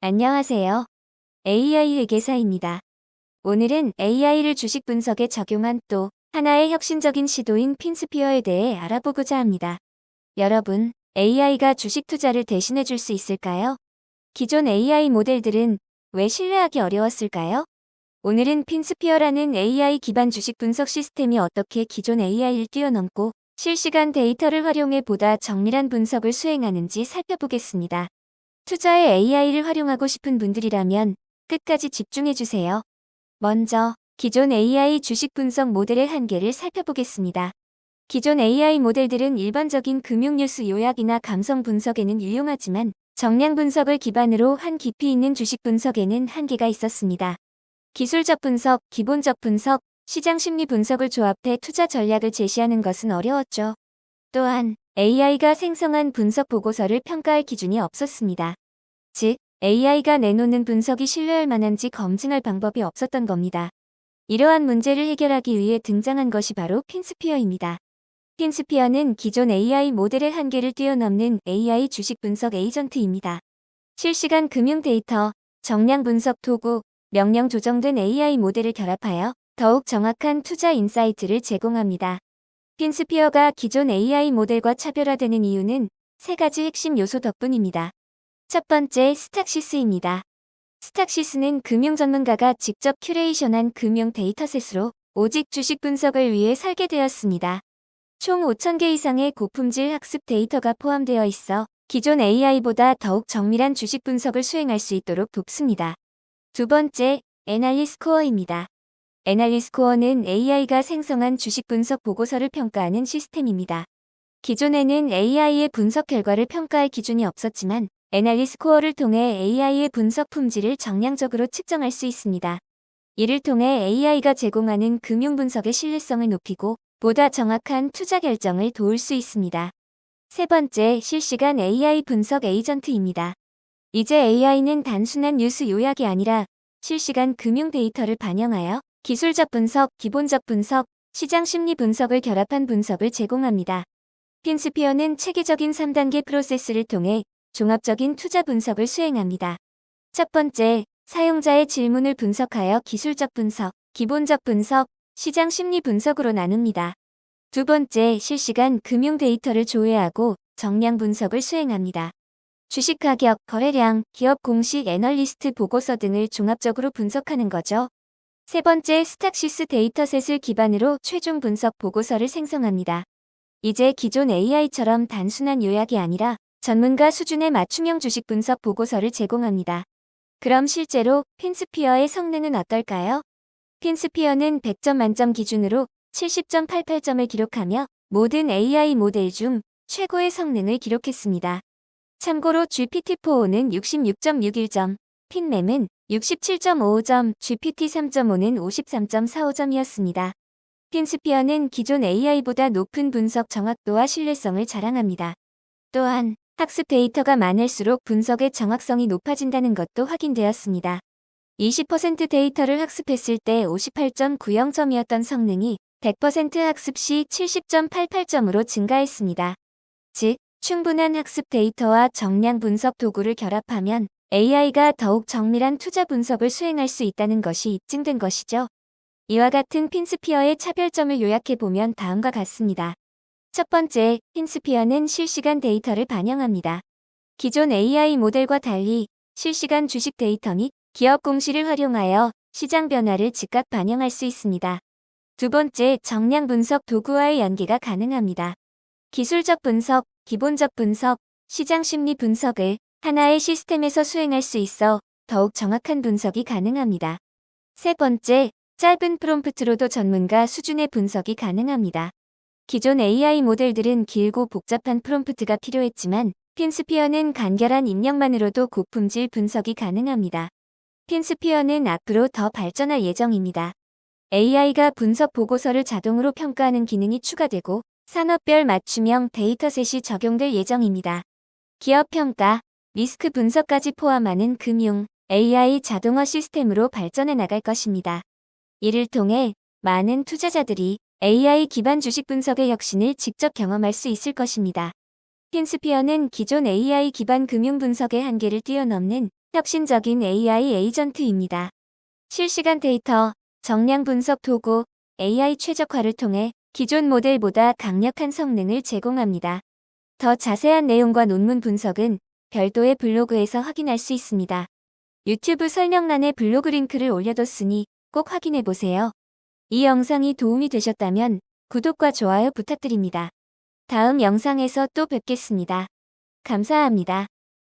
안녕하세요. AI 회계사입니다. 오늘은 AI를 주식 분석에 적용한 또 하나의 혁신적인 시도인 핀스피어에 대해 알아보고자 합니다. 여러분, AI가 주식 투자를 대신해 줄 수 있을까요? 기존 AI 모델들은 왜 신뢰하기 어려웠을까요? 오늘은 핀스피어라는 AI 기반 주식 분석 시스템이 어떻게 기존 AI를 뛰어넘고 실시간 데이터를 활용해 보다 정밀한 분석을 수행하는지 살펴보겠습니다. 투자에 AI를 활용하고 싶은 분들이라면 끝까지 집중해주세요. 먼저 기존 AI 주식 분석 모델의 한계를 살펴보겠습니다. 기존 AI 모델들은 일반적인 금융 뉴스 요약이나 감성 분석에는 유용하지만 정량 분석을 기반으로 한 깊이 있는 주식 분석에는 한계가 있었습니다. 기술적 분석, 기본적 분석, 시장 심리 분석을 조합해 투자 전략을 제시하는 것은 어려웠죠. 또한 AI가 생성한 분석 보고서를 평가할 기준이 없었습니다. 즉, AI가 내놓는 분석이 신뢰할 만한지 검증할 방법이 없었던 겁니다. 이러한 문제를 해결하기 위해 등장한 것이 바로 핀스피어입니다. 핀스피어는 기존 AI 모델의 한계를 뛰어넘는 AI 주식 분석 에이전트입니다. 실시간 금융 데이터, 정량 분석 도구, 명령 조정된 AI 모델을 결합하여 더욱 정확한 투자 인사이트를 제공합니다. 핀스피어가 기존 AI 모델과 차별화되는 이유는 세 가지 핵심 요소 덕분입니다. 첫 번째, 스탁시스입니다. 스탁시스는 금융 전문가가 직접 큐레이션한 금융 데이터셋으로 오직 주식 분석을 위해 설계되었습니다. 총 5,000개 이상의 고품질 학습 데이터가 포함되어 있어 기존 AI보다 더욱 정밀한 주식 분석을 수행할 수 있도록 돕습니다. 두 번째, 애널리스코어입니다. 애널리스코어는 AI가 생성한 주식 분석 보고서를 평가하는 시스템입니다. 기존에는 AI의 분석 결과를 평가할 기준이 없었지만 애널리스코어를 통해 AI의 분석 품질을 정량적으로 측정할 수 있습니다. 이를 통해 AI가 제공하는 금융 분석의 신뢰성을 높이고 보다 정확한 투자 결정을 도울 수 있습니다. 세 번째, 실시간 AI 분석 에이전트입니다. 이제 AI는 단순한 뉴스 요약이 아니라 실시간 금융 데이터를 반영하여 기술적 분석, 기본적 분석, 시장 심리 분석을 결합한 분석을 제공합니다. 핀스피어는 체계적인 3단계 프로세스를 통해 종합적인 투자 분석을 수행합니다. 첫 번째, 사용자의 질문을 분석하여 기술적 분석, 기본적 분석, 시장 심리 분석으로 나눕니다. 두 번째, 실시간 금융 데이터를 조회하고 정량 분석을 수행합니다. 주식 가격, 거래량, 기업 공식 애널리스트 보고서 등을 종합적으로 분석하는 거죠. 세 번째, 스탁시스 데이터셋을 기반으로 최종 분석 보고서를 생성합니다. 이제 기존 AI처럼 단순한 요약이 아니라 전문가 수준의 맞춤형 주식 분석 보고서를 제공합니다. 그럼 실제로 핀스피어의 성능은 어떨까요? 핀스피어는 100점 만점 기준으로 70.88점을 기록하며 모든 AI 모델 중 최고의 성능을 기록했습니다. 참고로 GPT-4는 66.61점, 핀mem은 67.55점, GPT-3.5는 53.45점이었습니다. 핀스피어는 기존 AI보다 높은 분석 정확도와 신뢰성을 자랑합니다. 또한 학습 데이터가 많을수록 분석의 정확성이 높아진다는 것도 확인되었습니다. 20% 데이터를 학습했을 때 58.90점이었던 성능이 100% 학습 시 70.88점으로 증가했습니다. 즉, 충분한 학습 데이터와 정량 분석 도구를 결합하면 AI가 더욱 정밀한 투자 분석을 수행할 수 있다는 것이 입증된 것이죠. 이와 같은 핀스피어의 차별점을 요약해보면 다음과 같습니다. 첫 번째, 핀스피어는 실시간 데이터를 반영합니다. 기존 AI 모델과 달리 실시간 주식 데이터 및 기업 공시를 활용하여 시장 변화를 즉각 반영할 수 있습니다. 두 번째, 정량 분석 도구와의 연계가 가능합니다. 기술적 분석, 기본적 분석, 시장 심리 분석을 하나의 시스템에서 수행할 수 있어 더욱 정확한 분석이 가능합니다. 세 번째, 짧은 프롬프트로도 전문가 수준의 분석이 가능합니다. 기존 AI 모델들은 길고 복잡한 프롬프트가 필요했지만 핀스피어는 간결한 입력만으로도 고품질 분석이 가능합니다. 핀스피어는 앞으로 더 발전할 예정입니다. AI가 분석 보고서를 자동으로 평가하는 기능이 추가되고 산업별 맞춤형 데이터셋이 적용될 예정입니다. 기업 평가, 리스크 분석까지 포함하는 금융, AI 자동화 시스템으로 발전해 나갈 것입니다. 이를 통해 많은 투자자들이 AI 기반 주식 분석의 혁신을 직접 경험할 수 있을 것입니다. 핀스피어는 기존 AI 기반 금융 분석의 한계를 뛰어넘는 혁신적인 AI 에이전트입니다. 실시간 데이터, 정량 분석 도구, AI 최적화를 통해 기존 모델보다 강력한 성능을 제공합니다. 더 자세한 내용과 논문 분석은 별도의 블로그에서 확인할 수 있습니다. 유튜브 설명란에 블로그 링크를 올려뒀으니 꼭 확인해보세요. 이 영상이 도움이 되셨다면 구독과 좋아요 부탁드립니다. 다음 영상에서 또 뵙겠습니다. 감사합니다.